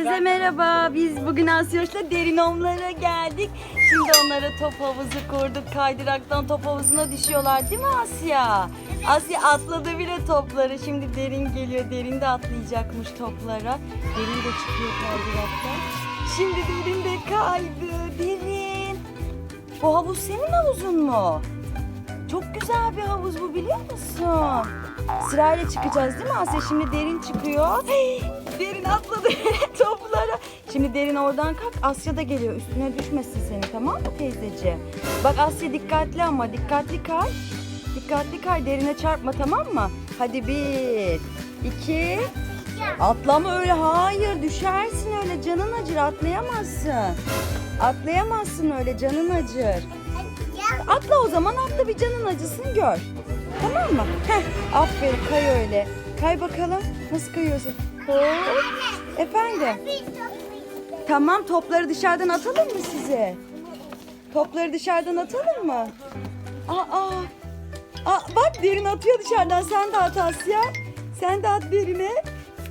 Herkese merhaba. Biz bugün Asyoş'la derin omlara geldik. Şimdi onlara top havuzu kurduk. Kaydıraktan top havuzuna düşüyorlar değil mi Asya? Asya atladı bile topları. Şimdi derin geliyor. Derin de atlayacakmış toplara. Derin de çıkıyor kaydıraktan. Şimdi derin de kaydı. Derin. Bu havuz senin havuzun mu? Çok güzel bir havuz bu biliyor musun? Sırayla çıkacağız değil mi Asya? Şimdi derin çıkıyor. Hey, derin atladı toplara. Şimdi derin oradan kalk. Asya da geliyor. Üstüne düşmesin seni tamam mı teyzeciğim? Bak Asya dikkatli ama dikkatli kay. Dikkatli kay. Derine çarpma tamam mı? Hadi bir, iki. Atlama öyle. Hayır düşersin öyle. Canın acır. Atlayamazsın. Atlayamazsın öyle. Canın acır. Atla o zaman atla bir canın acısın gör. Tamam mı? Heh, aferin kay öyle. Kay bakalım. Nasıl kayıyorsun? Hop. Efendim. Tamam topları dışarıdan atalım mı size? Topları dışarıdan atalım mı? Aa, aa bak derin atıyor dışarıdan. Sen de at Asya. Sen de at derine.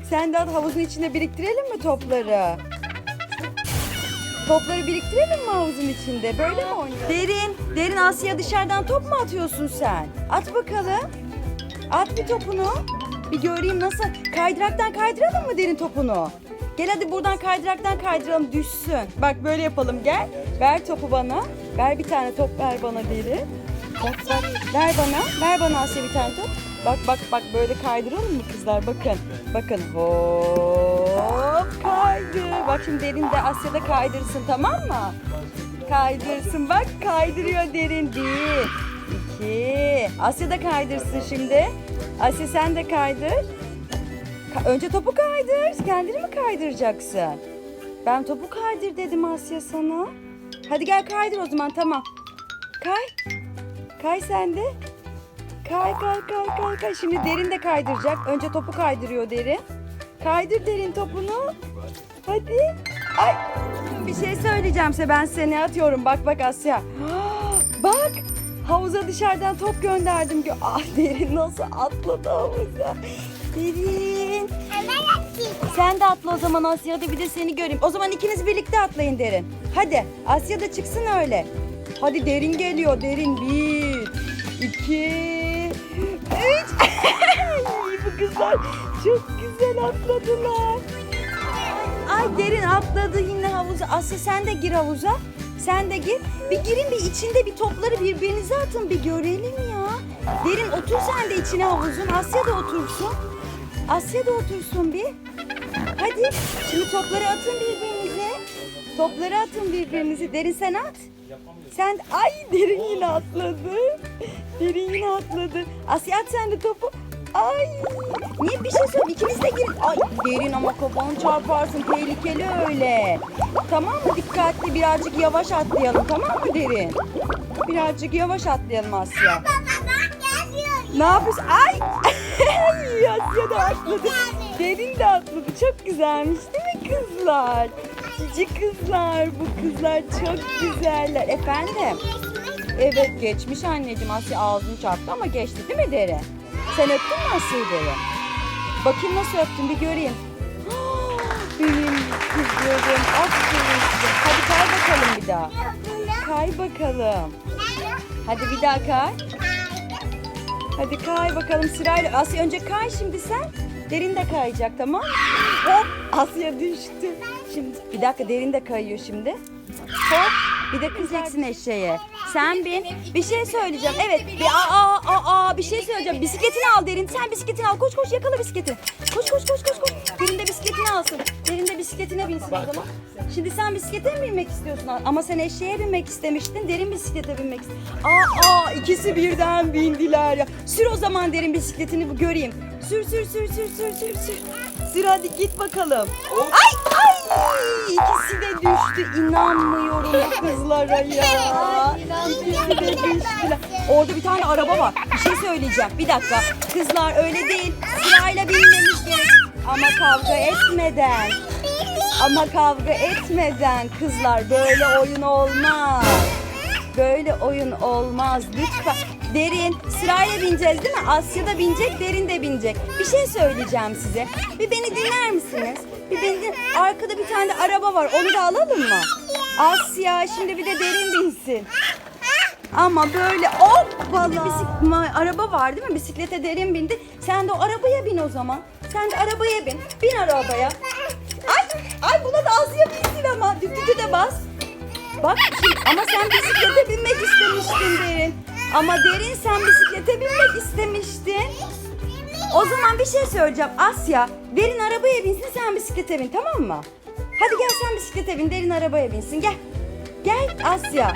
Sen de at havuzun içinde biriktirelim mi topları? Topları biriktirelim mi havuzun içinde? Böyle mi oynayalım? Derin, derin Asya dışarıdan top mu atıyorsun sen? At bakalım. At bir topunu. Bir göreyim nasıl. Kaydıraktan kaydıralım mı derin topunu? Gel hadi buradan kaydıraktan kaydıralım düşsün. Bak böyle yapalım gel. Ver topu bana. Ver bir tane top ver bana derin. Bak bak ver bana. Ver bana Asya bir tane top. Bak bak bak böyle kaydıralım mı kızlar? Bakın. Bakın. Hop kaydı. Bak şimdi derin de Asya'da kaydırsın tamam mı? Kaydırsın bak kaydırıyor derin. Bir, iki. Asya da kaydırsın şimdi. Asya sen de kaydır. Ka- önce topu kaydır. Kendini mi kaydıracaksın? Ben topu kaydır dedim Asya sana. Hadi gel kaydır o zaman tamam. Kay. Kay sen de. Kay kay kay kay kay. Şimdi derin de kaydıracak. Önce topu kaydırıyor derin. Kaydır derin topunu. Hadi. Ay. Bir şey söyleyeceğim size. Ben seni atıyorum. Bak bak Asya. Bak. Havuza dışarıdan top gönderdim. Gö- Ah derin nasıl atladı havuza. Derin. Sen de atla o zaman Asya. Hadi bir de seni göreyim. O zaman ikiniz birlikte atlayın derin. Hadi. Asya da çıksın öyle. Hadi derin geliyor. Derin. Bir, iki, üç. Bu kızlar çok güzel atladılar. Ay derin atladı yine havuza. Asya sen de gir havuza. Sen de gir. Bir girin bir içinde bir topları birbirinize atın bir görelim ya. Derin otur sen de içine havuzun. Asya da otursun. Asya da otursun bir. Hadi şimdi topları atın birbirinize. Topları atın birbirinize. Derin sen at. Sen ay derin yine atladı. Derin yine atladı. Asya at sen de topu. Ay niye bir şey söyleyeyim ikiniz de girin. Ay derin ama kafanı çarparsın tehlikeli öyle. Tamam mı dikkatli birazcık yavaş atlayalım tamam mı derin? Birazcık yavaş atlayalım Asya. Ne yapıyorsun? Ay! Asya da atladı. Derin de atladı. Çok güzelmiş değil mi kızlar? Cici kızlar. Bu kızlar çok güzeller. Efendim? Evet geçmiş anneciğim. Asya ağzını çarptı ama geçti değil mi Derin? Sen öptün mü Asya'yı Derin? Bakayım nasıl öptün bir göreyim. Benim kızlarım. Aferin daha. Kay bakalım. Hadi bir daha kay. Hadi kay bakalım sırayla. Asya önce kay şimdi sen. Derin de kayacak tamam? Hop Asya düştü. Şimdi bir dakika derin de kayıyor şimdi. Hop bir de kızacaksın eşeğe. Sen bin. Bir şey söyleyeceğim. Evet. Bir aa aa aa bir şey söyleyeceğim. Bisikletini al derin. Sen bisikletini al. Koş koş yakala bisikletini. Koş koş koş koş koş. Derin de bisikletini alsın. Derin de bisikletine binsin o zaman. Şimdi sen bisiklete mi binmek istiyorsun? Ama sen eşeğe binmek istemiştin. Derin bisiklete binmek ist- Aa aa ikisi birden bindiler ya. Sür o zaman derin bisikletini bu göreyim. Sür sür sür sür sür sür sür. Sür hadi git bakalım. Ay ay ikisi de düştü. İnanmıyorum kızlara ya. İkisi de düştüler. Orada bir tane araba var. Bir şey söyleyeceğim. Bir dakika. Kızlar öyle değil. Sırayla binmemişler. Ama kavga etmeden. Ama kavga etmeden kızlar böyle oyun olmaz. Böyle oyun olmaz lütfen. Derin sırayla bineceğiz değil mi? Asya da binecek, Derin de binecek. Bir şey söyleyeceğim size. Bir beni dinler misiniz? Bir benzin. Arkada bir tane de araba var. Onu da alalım mı? Asya şimdi bir de derin binsin. Ama böyle hoppala. Bisik- ma- araba var değil mi? Bisiklete derin bindi. Sen de o arabaya bin o zaman. Sen de arabaya bin. Bin arabaya. Ay, ay buna da Asya binsin ama. Düdüğü de bas. Bak şimdi, ama sen bisiklete binmek istemiştin Derin. Ama Derin sen bisiklete binmek istemiştin. O zaman bir şey söyleyeceğim Asya. Derin arabaya binsin sen bisiklete bin tamam mı? Hadi gel sen bisiklete bin Derin arabaya binsin gel. Gel Asya.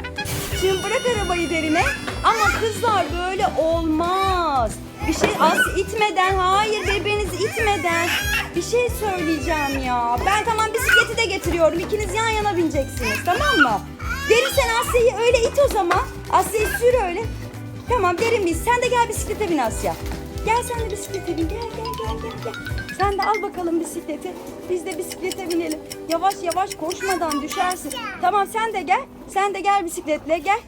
Şimdi bırak arabayı derine. Ama kızlar böyle olmaz. Bir şey Asya itmeden hayır birbirinizi itmeden. Bir şey söyleyeceğim ya. Ben tamam bisikleti de getiriyorum. İkiniz yan yana bineceksiniz tamam mı? Derin sen Asya'yı öyle it o zaman. Asya'yı sür öyle. Tamam derin bin. Sen de gel bisiklete bin Asya. Gel sen de bisiklete bin. Gel gel gel gel gel. Sen de al bakalım bisikleti. Biz de bisiklete binelim. Yavaş yavaş koşmadan düşersin. Tamam sen de gel. Sen de gel bisikletle gel.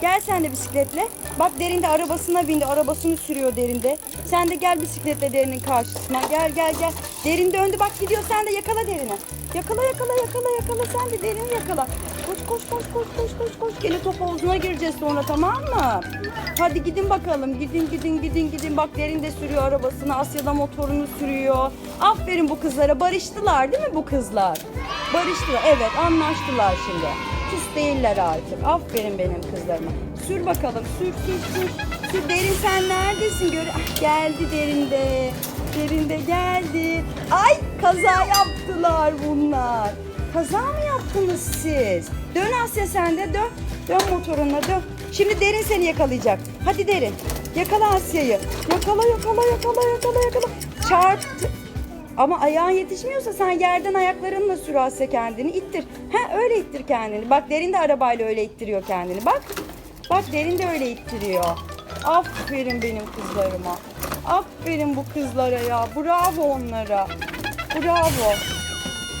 Gel sen de bisikletle. Bak derin de arabasına bindi. Arabasını sürüyor derinde. Sen de gel bisikletle derinin karşısına. Gel gel gel. Derin döndü bak gidiyor. Sen de yakala derini. Yakala yakala yakala yakala. Sen de derini yakala. Koş koş koş koş koş koş koş. Gene top havuzuna gireceğiz sonra tamam mı? Hadi gidin bakalım. Gidin gidin gidin gidin. Bak derin de sürüyor arabasını. Asya da motorunu sürüyor. Aferin bu kızlara. Barıştılar değil mi bu kızlar? Barıştılar. Evet anlaştılar şimdi. Küs değiller artık. Aferin benim kızlarıma. Sür bakalım. Sür sür sür. Sür derin sen neredesin? Gör ah, geldi derinde. Derinde geldi. Ay kaza yaptılar bunlar. Kaza mı yaptınız siz? Dön Asya sen de dön. Dön motoruna dön. Şimdi derin seni yakalayacak. Hadi derin. Yakala Asya'yı. Yakala yakala yakala yakala yakala. Çarptı. Ama ayağın yetişmiyorsa sen yerden ayaklarınla sür Asya kendini. ittir. Ha öyle ittir kendini. Bak derin de arabayla öyle ittiriyor kendini. Bak. Bak derin de öyle ittiriyor. Aferin benim kızlarıma. Aferin bu kızlara ya. Bravo onlara. Bravo.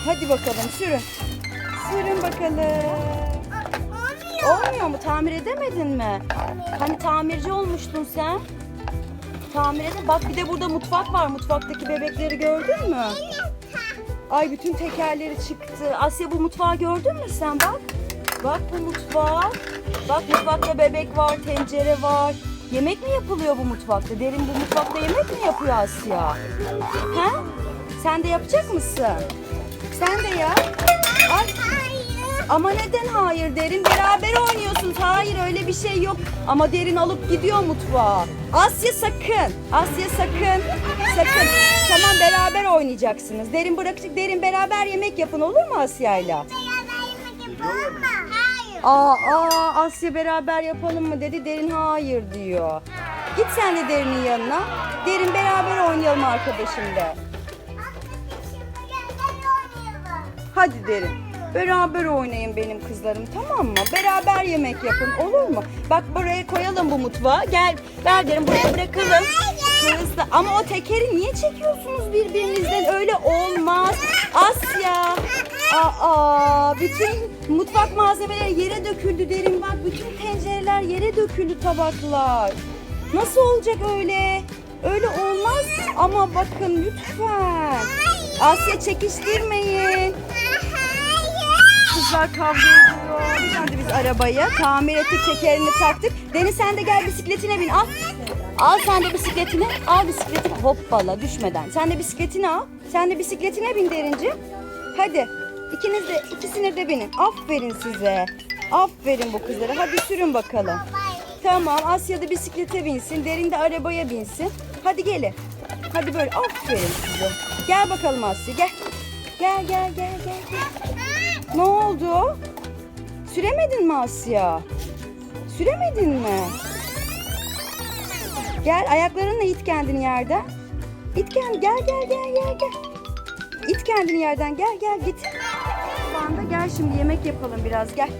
Hadi bakalım sürün. Sürün bakalım. Olmuyor mu? Tamir edemedin mi? Hani tamirci olmuştun sen? Tamir edin. Bak bir de burada mutfak var. Mutfaktaki bebekleri gördün mü? Ay bütün tekerleri çıktı. Asya bu mutfağı gördün mü sen? Bak. Bak bu mutfağa. Bak mutfakta bebek var, tencere var. Yemek mi yapılıyor bu mutfakta? Derin bu mutfakta yemek mi yapıyor Asya? Ha? Sen de yapacak mısın? Sen de yap. Ay. Ama neden hayır derin? Beraber oynuyorsunuz. Hayır öyle bir şey yok. Ama derin alıp gidiyor mutfağa. Asya sakın. Asya sakın. Sakın. Tamam beraber oynayacaksınız. Derin bırakacak. Derin beraber yemek yapın olur mu Asya'yla? Aa, aa Asya beraber yapalım mı dedi. Derin hayır diyor. Git sen de Derin'in yanına. Derin beraber oynayalım arkadaşım de. Hadi derin. Beraber oynayın benim kızlarım tamam mı? Beraber yemek yapın olur mu? Bak buraya koyalım bu mutfağı. Gel ver derim buraya bırakalım. Hızlı. Ama o tekeri niye çekiyorsunuz birbirinizden? Öyle olmaz. Asya. Aa, bütün mutfak malzemeleri yere döküldü derim. Bak bütün tencereler yere döküldü tabaklar. Nasıl olacak öyle? Öyle olmaz. Ama bakın lütfen. Asya çekiştirmeyin. Kızlar kavga ediyor. Hadi biz arabayı tamir ettik, tekerini taktık. Deniz sen de gel bisikletine bin. Al. Al sen de bisikletini. Al bisikletini. Hoppala düşmeden. Sen de bisikletini al. Sen de bisikletine bin derince. Hadi. İkiniz de ikisine de binin. Aferin size. Aferin bu kızlara. Hadi sürün bakalım. Tamam Asya da bisiklete binsin. Derin de arabaya binsin. Hadi gelin. Hadi böyle aferin size. Gel bakalım Asya gel. Gel gel gel gel. gel. Ne oldu? Süremedin mi Asya? Süremedin mi? Gel ayaklarınla it kendini yerden. İt kendini gel gel gel gel gel. İt kendini yerden gel gel git. Şu anda gel şimdi yemek yapalım biraz gel.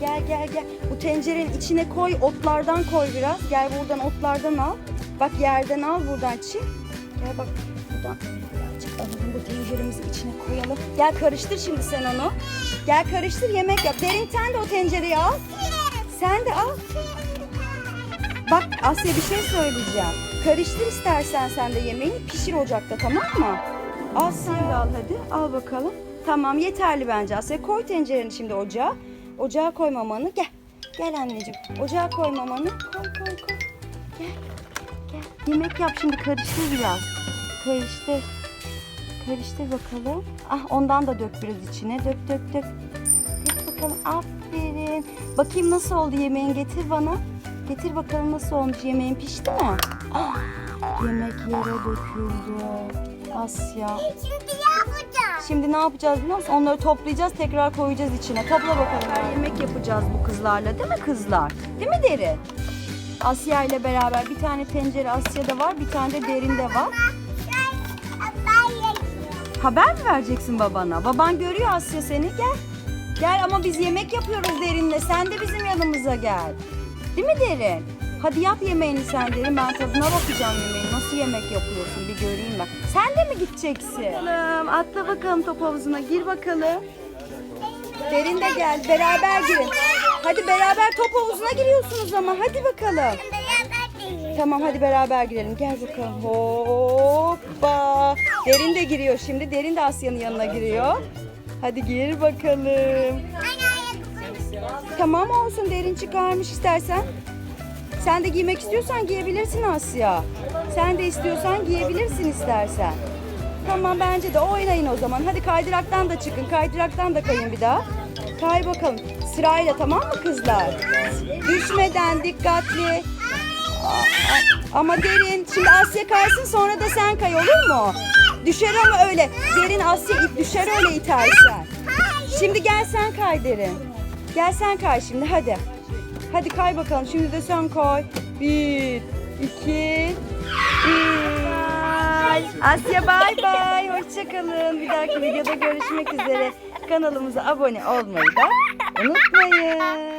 Gel gel gel. Bu tencerenin içine koy otlardan koy biraz. Gel buradan otlardan al. Bak yerden al buradan çiğ. Gel bak buradan birazcık alalım bu tenceremizin içine koyalım. Gel karıştır şimdi sen onu. Gel karıştır yemek yap. Derin sen de o tencereyi al. Sen de al. Bak Asya bir şey söyleyeceğim. Karıştır istersen sen de yemeğini pişir ocakta tamam mı? Asya al hadi. Al bakalım. Tamam yeterli bence Asya. Koy tencereni şimdi ocağa. Ocağa koy mamanı. Gel. Gel anneciğim. Ocağa koy mamanı. Koy koy koy. Gel. Yemek yap şimdi karıştır biraz. Karıştır. Karıştır bakalım. Ah ondan da dök biraz içine. Dök dök dök. Dök bakalım. Aferin. Bakayım nasıl oldu yemeğin getir bana. Getir bakalım nasıl olmuş yemeğin pişti mi? Ah, yemek yere döküldü. Asya. Şimdi ne yapacağız biliyor musun? Onları toplayacağız tekrar koyacağız içine. Topla bakalım. Yemek yapacağız bu kızlarla değil mi kızlar? Değil mi Derin? Asya ile beraber bir tane tencere Asya'da var bir tane de Derin'de var. Haber mi vereceksin babana? Baban görüyor Asya seni gel. Gel ama biz yemek yapıyoruz Derin'le. Sen de bizim yanımıza gel. Değil mi Derin? Hadi yap yemeğini sen Derin. Ben tadına bakacağım yemeğin. Nasıl yemek yapıyorsun bir göreyim ben. Sen de mi gideceksin? Bakalım, Atla bakalım top havuzuna. Gir bakalım. Derin de gel. Beraber girin. Hadi beraber top havuzuna giriyorsunuz ama. Hadi bakalım. Tamam hadi beraber girelim. Gel bakalım. Hoppa. Derin de giriyor şimdi. Derin de Asya'nın yanına giriyor. Hadi gir bakalım. Tamam olsun derin çıkarmış istersen. Sen de giymek istiyorsan giyebilirsin Asya. Sen de istiyorsan giyebilirsin istersen. Tamam bence de oynayın o zaman. Hadi kaydıraktan da çıkın. Kaydıraktan da kayın bir daha. Kay bakalım. Sırayla tamam mı kızlar? Düşmeden dikkatli. Ama derin. Şimdi Asya kaysın sonra da sen kay olur mu? Düşer ama öyle. Derin Asya it düşer öyle itersen. Şimdi gel sen kay derin. Gel sen kay şimdi hadi. Hadi kay bakalım. Şimdi de sen kay. Bir, iki, üç. Asya bay bay. Hoşçakalın. Bir dahaki videoda görüşmek üzere. Kanalımıza abone olmayı da 怎么办呀